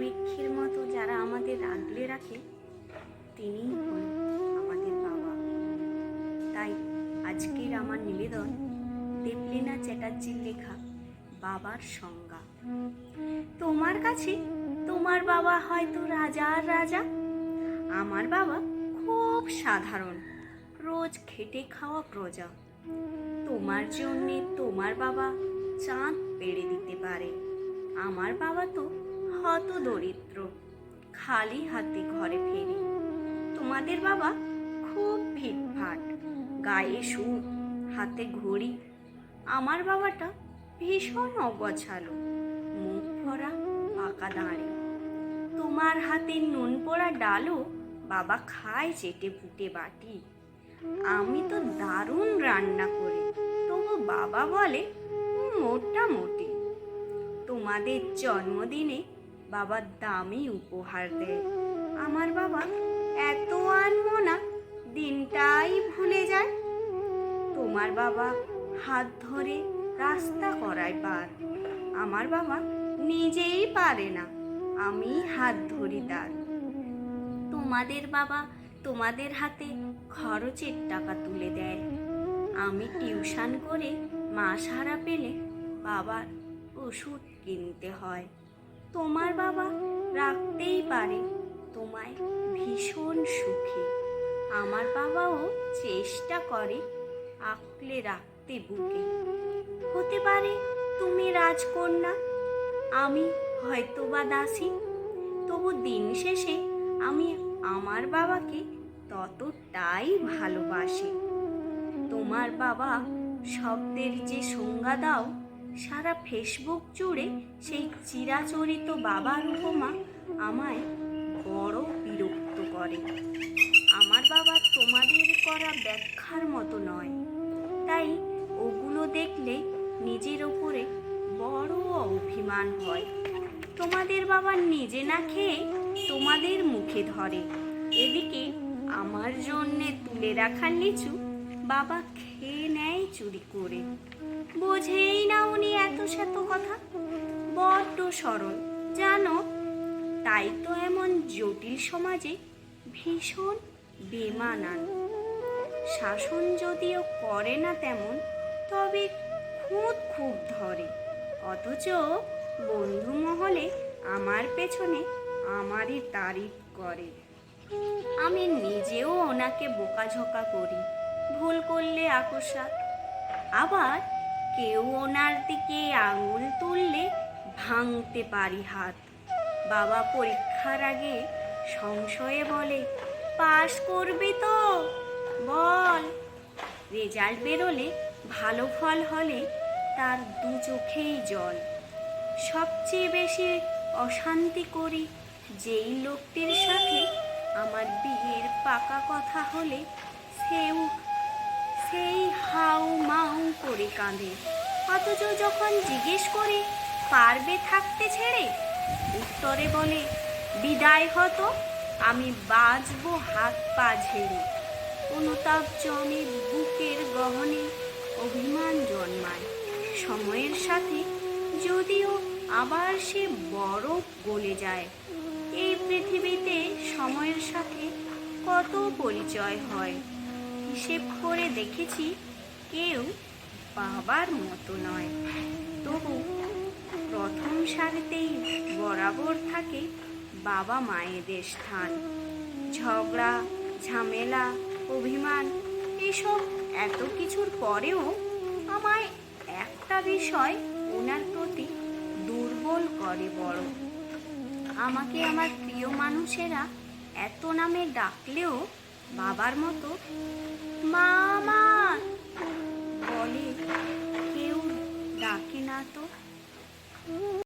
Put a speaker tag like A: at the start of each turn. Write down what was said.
A: বটবৃক্ষের মতো যারা আমাদের আগলে রাখে, তিনি আমাদের বাবা। তাই আজকের আমার নিবেদন দেবলীনা চ্যাটার্জির লেখা বাবার সংজ্ঞা। তোমার কাছে তোমার বাবা হয়তো রাজার রাজা। আমার বাবা খুব সাধারণ, রোজ খেটে খাওয়া প্রজা। তোমার জন্যে তোমার বাবা চাঁদ পেড়ে দিতে পারে। আমার বাবা তো হত দরিদ্র। খালি হাতে ঘরে ফেরে। তোমাদের বাবা খুব ফিটফাট গায়ে সুর, হাতে ঘড়ি। আমার বাবাটা ভীষণ অগছালো। মুখ ভরা, পাকা দাঁড়ে। তোমার হাতে নুন পোড়া ডালও বাবা খায় চেটে ফুটে বাটি। আমি তো দারুণ রান্না করি। তবু বাবা বলে মোটামুটি তোমাদের জন্মদিনে বাবা দামি উপহার দেয়। আমার বাবা এত আনমনা, দিনটাই ভুলে যায়। তোমার বাবা হাত ধরে রাস্তা করায় পার। আমার বাবা নিজেই পারে না, আমি হাত ধরি তার। তোমাদের বাবা তোমাদের হাতে খরচের টাকা তুলে দেয়। আমি টিউশন করে মাস হারা পেলে বাবার ওষুধ কিনতে হয়। তোমার বাবা রাখতেই পারে। তোমায় ভীষণ সুখী। আমার বাবাও চেষ্টা করে আঁকলে রাখতে বুকে। হতে পারে তুমি রাজকন্যা, আমি হয়তো বা দাসী। তবু দিন শেষে আমি আমার বাবাকে ততটাই ভালোবাসি। তোমার বাবা শব্দের যে সংজ্ঞা দাও সারা ফেসবুক জুড়ে সেই চিরাচরিত বাবার উপমা আমায় বড় বিরক্ত করে। আমার বাবা তোমাদের করা ব্যাখ্যার মতো নয়। তাই ওগুলো দেখলে নিজের ওপরে বড় অভিমান হয়। তোমাদের বাবা নিজে না খেয়ে তোমাদের মুখে ধরে। এদিকে আমার জন্যে তুলে রাখার নিচু বাবা খেয়ে নেয় চুরি করে। বোঝেই না উনি এত শত কথা। বড্ড সরল, জানো? তাই তো এমন জটিল সমাজে ভীষণ বেমানান। শাসন যদিও করে না তেমন, তবে খুঁত খুব ধরে। অথচ বন্ধু মহলে আমার পেছনে আমারই তারিফ করে। আমি নিজেও ওনাকে বোকাঝোকা করি। ভুল করলে আকস্মাত আবার কেউ ওনার দিকে আঙুল তুললে ভাঙতে পারি হাত। বাবা পরীক্ষার আগে সংশয়ে বলে, পাশ করবি তো? বল। রেজাল্ট বেরোলে ভালো ফল হলে তার দু চোখেই জল। সবচেয়ে বেশি অশান্তি করি যেই লোকটির সাথে আমার বিয়ের পাকা কথা হলে সেও সেই হাউ মাউ করে কাঁদে। অথচ যখন জিজ্ঞেস করি, পারবে থাকতে ছেড়ে? উত্তরে বলে, বিদায় হতো, আমি বাজবো হাত পা ঝেড়ে। অনুতাপ জমে বুকের গহনে অভিমান জন্মায়। সময়ের সাথে যদিও আবার সে বরফ গলে যায়। এই পৃথিবীতে সময়ের সাথে কত পরিচয় হয়? হিসেব করে দেখেছি, কেউ বাবার মতো নয়। তবু প্রথম সারিতেই বরাবর থাকে বাবা মায়েদের স্থান। ঝগড়া, ঝামেলা, অভিমান, এসব এত কিছুর পরেও আমায় একটা বিষয় ওনার প্রতি দুর্বল করে বড়। আমাকে আমার প্রিয় মানুষেরা এত নামে ডাকলেও বাবার মতো? মামা! বলে কেউ ডাকে না তো?